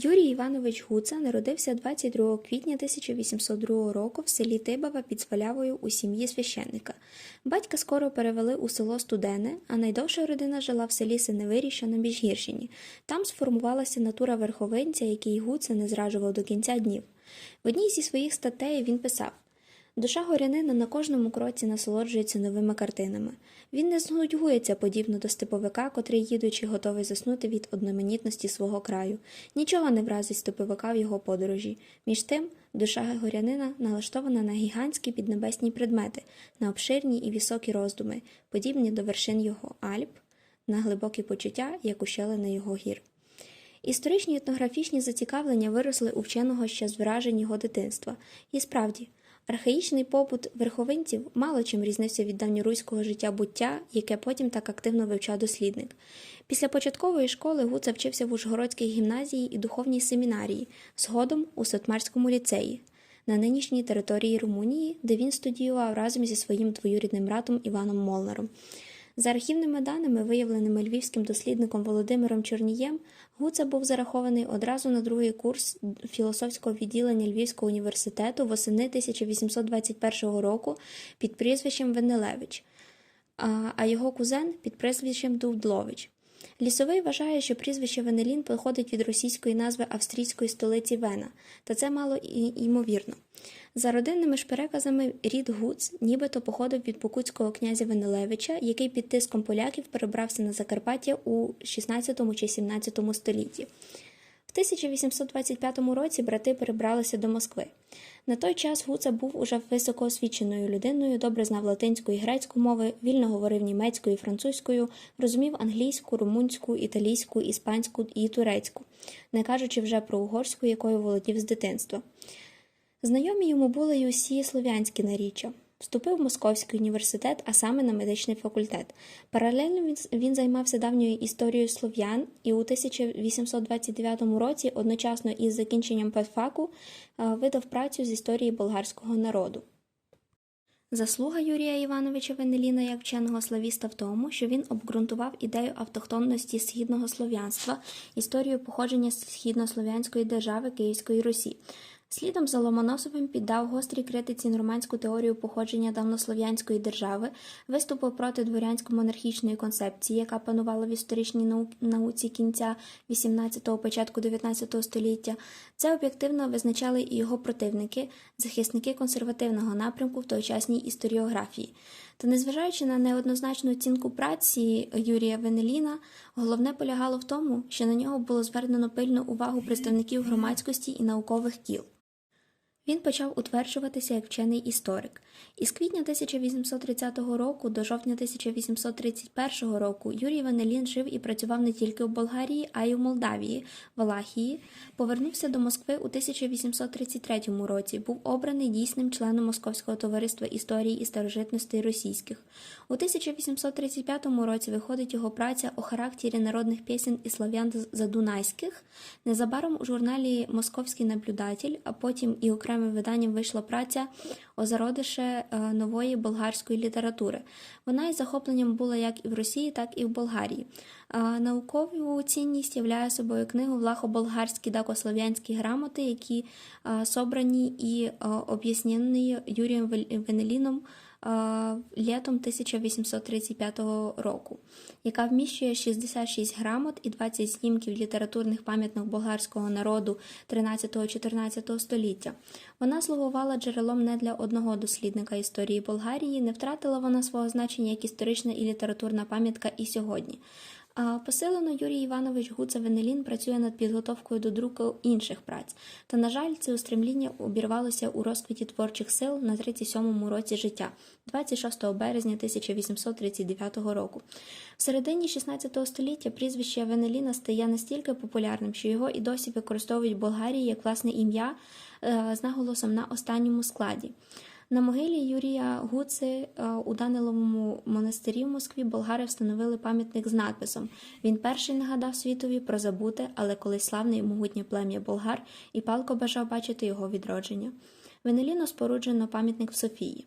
Юрій Іванович Гуца народився 22 квітня 1802 року в селі Тибава під Свалявою у сім'ї священника. Батька скоро перевели у село Студене, а найдовша родина жила в селі Синевирі, що на Міжгірщині. Там сформувалася натура верховинця, який Гуца не зраджував до кінця днів. В одній зі своїх статей він писав Душа горянина на кожному кроці насолоджується новими картинами. Він не знудьгується подібно до степовика, котрий, їдучи, готовий заснути від одноманітності свого краю. Нічого не вразить степовика в його подорожі. Між тим, душа горянина налаштована на гігантські піднебесні предмети, на обширні і високі роздуми, подібні до вершин його Альп, на глибокі почуття, як ущелини його гір. Історичні етнографічні зацікавлення виросли у вченого ще з вражень його дитинства. І справді, архаїчний побут верховинців мало чим різнився від давньоруського життя буття, яке потім так активно вивчав дослідник. Після початкової школи Гуца вчився в Ужгородській гімназії і духовній семінарії, згодом у Сотмарському ліцеї. На нинішній території Румунії, де він студіював разом зі своїм двоюрідним братом Іваном Молнаром. За архівними даними, виявленими львівським дослідником Володимиром Чорнієм, Гуца був зарахований одразу на другий курс філософського відділення Львівського університету восени 1821 року під прізвищем Венелевич, а його кузен під прізвищем Дувдлович. Лісовий вважає, що прізвище Венелін походить від російської назви австрійської столиці Вена, та це мало і ймовірно. За родинними ж переказами, рід Гуц нібито походив від покутського князя Венелевича, який під тиском поляків перебрався на Закарпаття у 16 чи 17 столітті. В 1825 році брати перебралися до Москви. На той час Гуца був уже високоосвіченою людиною, добре знав латинську і грецьку мови, вільно говорив німецькою і французькою, розумів англійську, румунську, італійську, іспанську і турецьку, не кажучи вже про угорську, якою володів з дитинства. Знайомі йому були й усі слов'янські наріччя. Вступив в Московський університет, а саме на медичний факультет. Паралельно він, займався давньою історією слов'ян і у 1829 році, одночасно із закінченням педфаку, видав працю з історії болгарського народу. Заслуга Юрія Івановича Венеліна як вченого славіста в тому, що він обґрунтував ідею автохтонності східного слов'янства, історію походження східнослов'янської держави Київської Русі. Слідом за Ломоносовим піддав гострій критиці нормандську теорію походження давнослов'янської держави, виступив проти дворянсько-монархічної концепції, яка панувала в історичній науці кінця 18-го, початку 19 століття. Це об'єктивно визначали і його противники, захисники консервативного напрямку в тогочасній історіографії. Та незважаючи на неоднозначну оцінку праці Юрія Венеліна, головне полягало в тому, що на нього було звернено пильну увагу представників громадськості і наукових кіл. Він почав утверджуватися як вчений історик. Із квітня 1830 року до жовтня 1831 року Юрій Ванелін жив і працював не тільки у Болгарії, а й у Молдавії, Валахії. Повернувся до Москви у 1833 році. Був обраний дійсним членом Московського товариства історії і старожитностей російських. У 1835 році виходить його праця о характері народних пісень і слав'ян задунайських. Незабаром у журналі Московський наблюдатель, а потім і окремим виданням вийшла праця о зародише нової болгарської літератури. Вона із захопленням була як і в Росії, так і в Болгарії. Наукову цінність являє собою книгу Влахо-болгарські дакослов'янські грамоти, які собрані і об'яснені Юрієм Венеліном літом 1835 року, яка вміщує 66 грамот і 20 знімків літературних пам'ятник болгарського народу 13-14 століття. Вона слугувала джерелом не для одного дослідника історії Болгарії, не втратила вона свого значення як історична і літературна пам'ятка і сьогодні. Посилено Юрій Іванович Гуца Венелін працює над підготовкою до друку інших праць, та, на жаль, це устремління обірвалося у розквіті творчих сил на 37-му році життя, 26 березня 1839 року. В середині 16 століття прізвище Венеліна стає настільки популярним, що його і досі використовують в Болгарії як власне ім'я з наголосом на останньому складі. На могилі Юрія Гуци у Даниловому монастирі в Москві болгари встановили пам'ятник з надписом. Він перший нагадав світові про забуте, але колись славне і могутнє плем'я болгар і палко бажав бачити його відродження. Венеліно споруджено пам'ятник в Софії.